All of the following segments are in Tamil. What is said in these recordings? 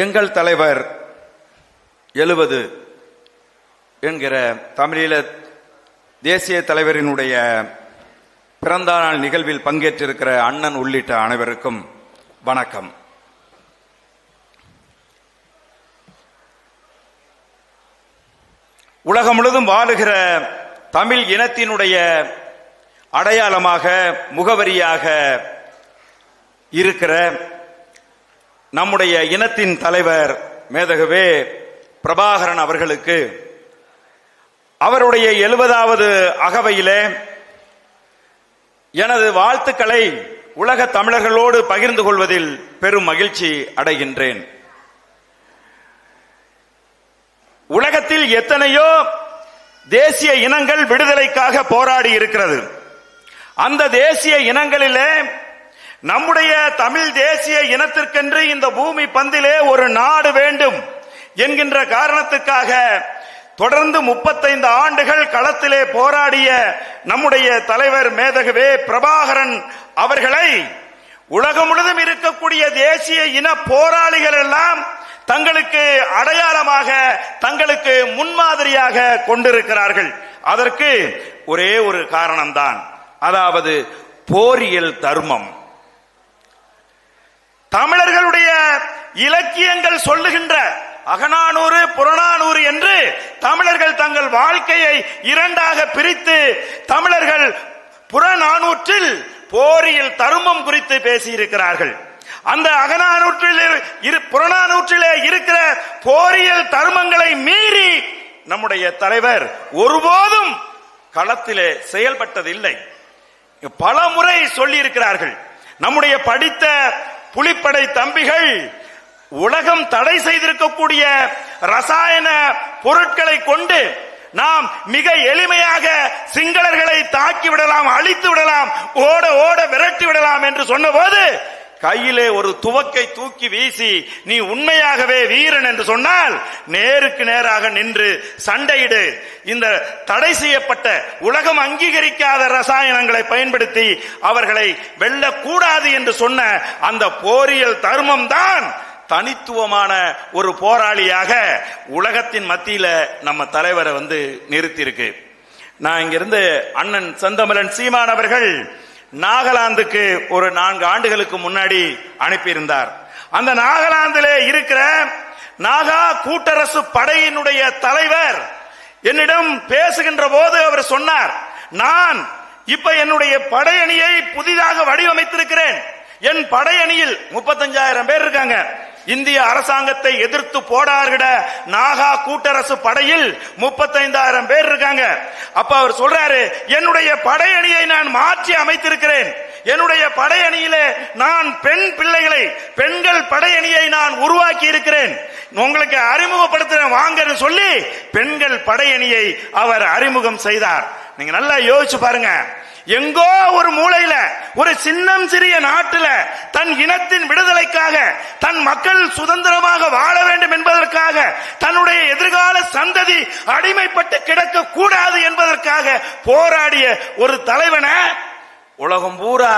எங்கள் தலைவர் எழுபது என்கிற தமிழீழ தேசிய தலைவரினுடைய பிறந்த நாள் நிகழ்வில் பங்கேற்றிருக்கிற அண்ணன் உள்ளிட்ட அனைவருக்கும் வணக்கம். உலகம் முழுதும் வாழுகிற தமிழ் இனத்தினுடைய அடையாளமாக முகவரியாக இருக்கிற நம்முடைய இனத்தின் தலைவர் மேதகவே பிரபாகரன் அவர்களுக்கு அவருடைய எழுபதாவது அகவையிலே எனது வாழ்த்துக்களை உலக தமிழர்களோடு பகிர்ந்து கொள்வதில் பெரும் மகிழ்ச்சி அடைகின்றேன். உலகத்தில் எத்தனையோ தேசிய இனங்கள் விடுதலைக்காக போராடி இருக்கிறது. அந்த தேசிய இனங்களிலே நம்முடைய தமிழ் தேசிய இனத்திற்கென்று இந்த பூமி பந்திலே ஒரு நாடு வேண்டும் என்கின்ற காரணத்துக்காக தொடர்ந்து முப்பத்தைந்து ஆண்டுகள் களத்திலே போராடிய நம்முடைய தலைவர் மேதகவே பிரபாகரன் அவர்களை உலகம் முழுதும் இருக்கக்கூடிய தேசிய இன போராளிகள் எல்லாம் தங்களுக்கு அடையாளமாக தங்களுக்கு முன்மாதிரியாக கொண்டிருக்கிறார்கள். அதற்கு ஒரே ஒரு காரணம்தான். அதாவது போரியல் தர்மம். தமிழர்களுடைய இலக்கியங்கள் சொல்லுகின்ற அகநானூறு புறநானூறு என்று தமிழர்கள் தங்கள் வாழ்க்கையை இரண்டாக பிரித்து தமிழர்கள் புறநானூற்றில் போரியல் தருமம் குறித்து பேசியிருக்கிறார்கள். அந்த அகநானூற்றில் புறநானூற்றிலே இருக்கிற போரியல் தர்மங்களை மீறி நம்முடைய தலைவர் ஒருபோதும் களத்திலே செயல்பட்டதில்லை. பல முறை சொல்லி இருக்கிறார்கள் நம்முடைய படித்த புலிப்படை தம்பிகள் உலகம் தடை செய்திருக்கக்கூடிய ரசாயன பொருட்களை கொண்டு நாம் மிக எளிமையாக சிங்களர்களை தாக்கி விடலாம் அழித்து விடலாம் ஓட ஓட விரட்டி விடலாம் என்று சொன்னபோது கையிலே ஒரு துவக்கை தூக்கி வீசி நீ உண்மையாகவே வீரன் என்று சொன்னால் நேருக்கு நேராக நின்று சண்டையிடு. இந்த தடை செய்யப்பட்ட உலகம் அங்கீகரிக்காத ரசாயனங்களை பயன்படுத்தி அவர்களை வெல்லக்கூடாது என்று சொன்ன அந்த போரியல் தர்மம் தான் தனித்துவமான ஒரு போராளியாக உலகத்தின் மத்தியில நம்ம தலைவரை வந்து நிறுத்தியிருக்கு. நான் இங்கிருந்து அண்ணன் செந்தமலன் சீமான் அவர்கள் நாகாலாந்துக்கு ஒரு நான்கு ஆண்டுகளுக்கு முன்னாடி அனுப்பியிருந்தார். அந்த நாகாலாந்திலே இருக்கிற நாகா கூட்டரசு படையினுடைய தலைவர் என்னிடம் பேசுகின்ற போது அவர் சொன்னார் நான் இப்ப என்னுடைய படையணியை புதிதாக வடிவமைத்திருக்கிறேன். என் படையணியில் முப்பத்தஞ்சாயிரம் பேர் இருக்காங்க. இந்திய அரசாங்கத்தை எதிர்த்து போராடுகிற நாகா கூட்டரசு படையில் முப்பத்தைந்தாயிரம் பேர் இருக்காங்க. அப்ப அவர் சொல்றாரு என்னுடைய படையணியை நான் மாற்றி அமைத்திருக்கிறேன். என்னுடைய படையணியிலே நான் பெண் பிள்ளைகளை பெண்கள் படையணியை நான் உருவாக்கி இருக்கிறேன் உங்களுக்கு அறிமுகப்படுத்துறேன் வாங்கன்னு சொல்லி பெண்கள் படையணியை அவர் அறிமுகம் செய்தார். நீங்க நல்லா யோசிச்சு பாருங்க. எங்கோ ஒரு மூலையில ஒரு சின்னம் சிறிய நாட்டுல தன் இனத்தின் என்பதற்காக தன் மக்கள் சுதந்திரமாக வாழ வேண்டும் என்பதற்காக தன்னுடைய எதிர்கால சந்ததி அடிமைப்பட்டு கிடக்க கூடாது என்பதற்காக போராடிய ஒரு தலைவனை உலகம் பூரா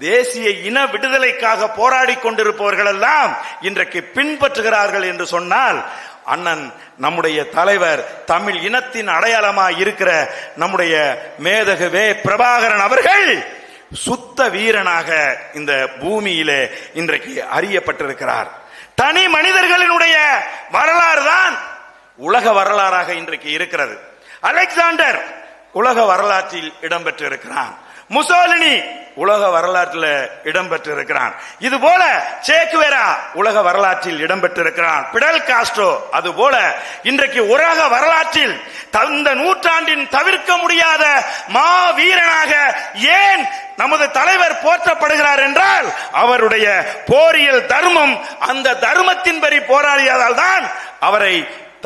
தேசிய இன விடுதலைக்காக போராடி கொண்டிருப்பவர்கள் எல்லாம் இன்றைக்கு பின்பற்றுகிறார்கள் என்று சொன்னால் அண்ணன் நம்முடைய தலைவர் தமிழ் இனத்தின் அடையாளமாக இருக்கிற நம்முடைய மேதகுவே பிரபாகரன் அவர்கள் சுத்த வீரனாக இந்த பூமியிலே இன்றைக்கு அறியப்பட்டிருக்கிறார். தனி மனிதர்களினுடைய வரலாறு தான் உலக வரலாறாக இன்றைக்கு இருக்கிறது. அலெக்சாண்டர் உலக வரலாற்றில் இடம்பெற்றிருக்கிறான். முசோலினி உலக வரலாற்றில் இடம்பெற்றிருக்கிறான். இது போல சேக்குவேரா உலக வரலாற்றில் இடம்பெற்றிருக்கிறான். பிடல் காஸ்ட்ரோ அது போல இன்றைக்கு உலக வரலாற்றில் தந்த நூற்றாண்டின் தவிர்க்க முடியாத மா வீரனாக ஏன் நமது தலைவர் போற்றப்படுகிறார் என்றால் அவருடைய போரியல் தர்மம் அந்த தர்மத்தின்படி போராடியதால் தான் அவரை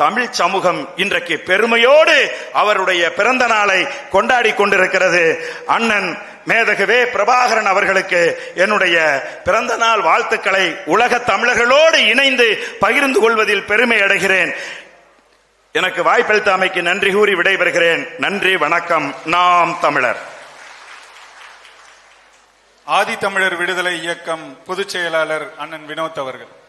தமிழ் சமூகம் இன்றைக்கு பெருமையோடு அவருடைய பிறந்த நாளை கொண்டாடி கொண்டிருக்கிறது. அண்ணன் மேதகவே பிரபாகரன் அவர்களுக்கு என்னுடைய பிறந்த நாள் வாழ்த்துக்களை உலக தமிழர்களோடு இணைந்து பகிர்ந்து கொள்வதில் பெருமை அடைகிறேன். எனக்கு வாய்ப்பளித்த அமைக்கு நன்றி கூறி விடைபெறுகிறேன். நன்றி வணக்கம். நாம் தமிழர். ஆதித்தமிழர் விடுதலை இயக்கம் பொதுச் செயலாளர் அண்ணன் வினோத் அவர்கள்.